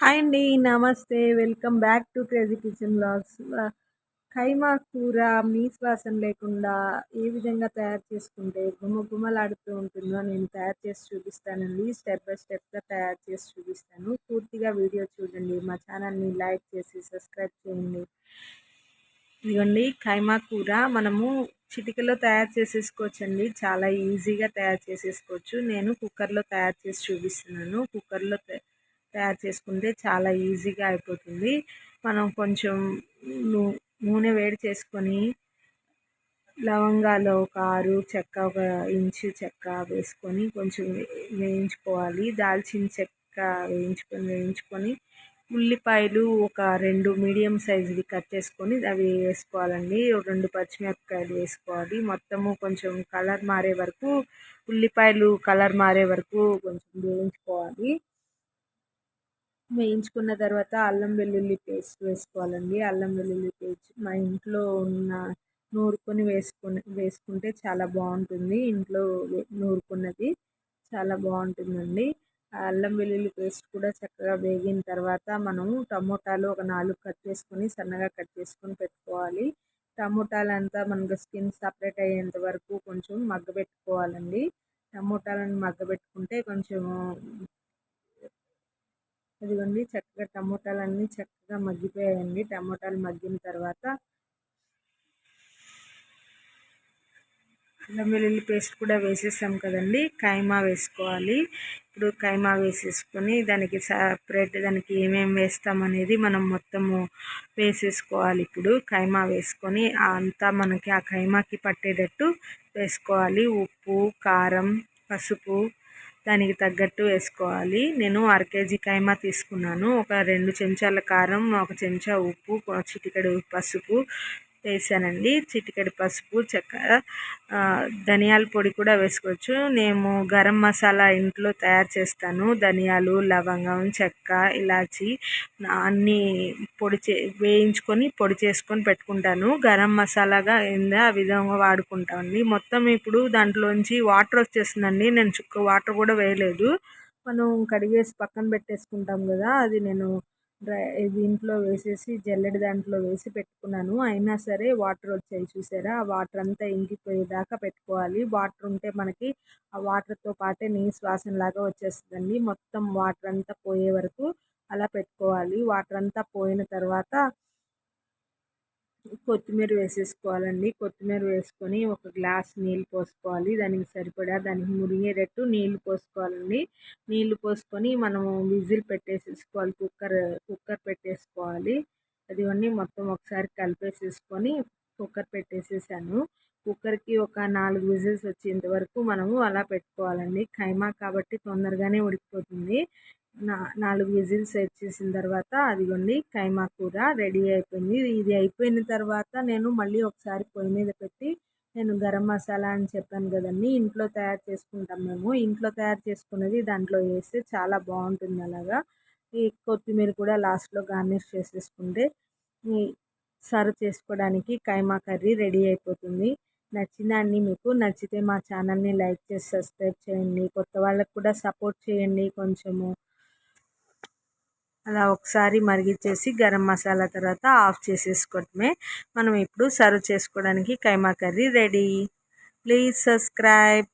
Hi అండి నమస్తే. Welcome back to crazy kitchen blogs keema కూర మీ శ్వాసం లేకుండా ఏ విధంగా తయారు చేసుకుంటే గుమ్మ గుమ్మలాడుతూ ఉంటుందో నేను తయారు చేసి చూపిస్తానండి. స్టెప్ బై స్టెప్గా తయారు చేసి చూపిస్తాను. పూర్తిగా వీడియో చూడండి. మా ఛానల్ని లైక్ చేసి సబ్స్క్రైబ్ చేయండి. ఇదిగోండి ఖైమా కూర. మనము చిటికలో తయారు చేసేసుకోవచ్చండి. చాలా ఈజీగా తయారు చేసేసుకోవచ్చు. నేను కుక్కర్లో తయారు చేసి చూపిస్తున్నాను. కుక్కర్లో తయారు చేసుకుంటే చాలా ఈజీగా అయిపోతుంది. మనం కొంచెం నూనె వేడి చేసుకొని లవంగాలు ఒక ఆరు చెక్క ఒక ఇంచు చెక్క వేసుకొని కొంచెం వేయించుకోవాలి. దాల్చిన చెక్క వేయించుకొని వేయించుకొని ఉల్లిపాయలు ఒక రెండు మీడియం సైజువి కట్ చేసుకొని అవి వేసుకోవాలండి. రెండు పచ్చిమిరపకాయలు వేసుకోవాలి. మొత్తము కొంచెం కలర్ మారే వరకు ఉల్లిపాయలు కలర్ మారే వరకు కొంచెం వేయించుకోవాలి. వేయించుకున్న తర్వాత అల్లం వెల్లుల్లి పేస్ట్ వేసుకోవాలండి. అల్లం వెల్లుల్లి పేస్ట్ మా ఇంట్లో ఉన్న నూరుకొని వేసుకుని వేసుకుంటే చాలా బాగుంటుంది. ఇంట్లో నూరుకున్నది చాలా బాగుంటుందండి. అల్లం వెల్లుల్లి పేస్ట్ కూడా చక్కగా వేగిన తర్వాత మనము టమోటాలు ఒక నాలుగు కట్ చేసుకొని సన్నగా కట్ చేసుకొని పెట్టుకోవాలి. టమోటాలంతా మనకు స్కిన్ సపరేట్ అయ్యేంత వరకు కొంచెం మగ్గబెట్టుకోవాలండి. టమోటాలను మగ్గబెట్టుకుంటే కొంచెం ఇదిగోండి చక్కగా టమోటాలు అన్నీ చక్కగా మగ్గిపోయాయండి. టమోటాలు మగ్గిన తర్వాత అల్లం వెల్లుల్లి పేస్ట్ కూడా వేసేసాం కదండి. కైమా వేసుకోవాలి. ఇప్పుడు కైమా వేసేసుకొని దానికి సపరేట్ దానికి ఏమేమి వేస్తామనేది మనం మొత్తము వేసేసుకోవాలి. ఇప్పుడు కైమా వేసుకొని అంతా మనకి ఆ కైమాకి పట్టేటట్టు వేసుకోవాలి. ఉప్పు కారం పసుపు దానికి తగ్గట్టు వేసుకోవాలి. నేను అర కేజీ కైమా తీసుకున్నాను. ఒక రెండు చెంచాల కారం ఒక చెంచా ఉప్పు చిటికెడు పసుపు వేసానండి. చిటికెడు పసుపు చక్కెర ధనియాల పొడి కూడా వేసుకోవచ్చు. నేను గరం మసాలా ఇంట్లో తయారు చేస్తాను. ధనియాలు లవంగం చెక్క ఇలాచి అన్నీ పొడి చే వేయించుకొని పొడి చేసుకొని పెట్టుకుంటాను. గరం మసాలాగా ఏందో ఆ విధంగా వాడుకుంటామండి మొత్తం ఇప్పుడు దాంట్లోంచి వాటర్ వచ్చేస్తుందండి. నేను చుక్క వాటర్ కూడా వేయలేదు. మనం కడిగేసి పక్కన పెట్టేసుకుంటాం కదా అది నేను డ్రై దీంట్లో వేసేసి జల్లెడ దాంట్లో వేసి పెట్టుకున్నాను. అయినా సరే వాటర్ వచ్చాయి చూసారా? ఆ వాటర్ అంతా ఇంకిపోయేదాకా పెట్టుకోవాలి. వాటర్ ఉంటే మనకి ఆ వాటర్తో పాటే నీసు వాసనలాగా వచ్చేస్తుందండి. మొత్తం వాటర్ అంతా పోయే వరకు అలా పెట్టుకోవాలి. వాటర్ అంతా పోయిన తర్వాత కొత్తిమీర వేసేసుకోవాలండి. కొత్తిమీర వేసుకొని ఒక గ్లాస్ నీళ్ళు పోసుకోవాలి. దానికి సరిపడా దానికి మురిగేటట్టు నీళ్ళు పోసుకోవాలండి. నీళ్ళు పోసుకొని మనము విజిల్ పెట్టేసేసుకోవాలి. కుక్కర్ కుక్కర్ పెట్టేసుకోవాలి. అదివన్నీ మొత్తం ఒకసారి కలిపేసేసుకొని కుక్కర్ పెట్టేసేసాను. కుక్కర్కి ఒక నాలుగు విజిల్స్ వచ్చేంత వరకు మనము అలా పెట్టుకోవాలండి. ఖైమా కాబట్టి తొందరగానే ఉడికిపోతుంది. నా నాలుగు విజిల్స్ వచ్చేసిన తర్వాత అదిగోండి కైమా కూర రెడీ అయిపోయింది. ఇది అయిపోయిన తర్వాత నేను మళ్ళీ ఒకసారి పొయ్యి మీద పెట్టి నేను గరం మసాలా అని చెప్పాను కదండి ఇంట్లో తయారు చేసుకుంటాం మేము. ఇంట్లో తయారు చేసుకున్నది దాంట్లో వేస్తే చాలా బాగుంటుంది అలాగా. ఈ కొత్తిమీర కూడా లాస్ట్లో గార్నిష్ చేసేసుకుంటే సర్వ్ చేసుకోవడానికి కైమా కర్రీ రెడీ అయిపోతుంది. నచ్చిందండి మీకు? నచ్చితే మా ఛానల్ని లైక్ చేసి సబ్స్క్రైబ్ చేయండి. కొత్త వాళ్ళకు కూడా సపోర్ట్ చేయండి కొంచెము. అలా ఒకసారి మరిగించేసి గరం మసాలా తర్వాత ఆఫ్ చేసేసుకోవటమే మనం ఇప్పుడు సర్వ్ చేసుకోవడానికి కైమా కర్రీ రెడీ. Please subscribe.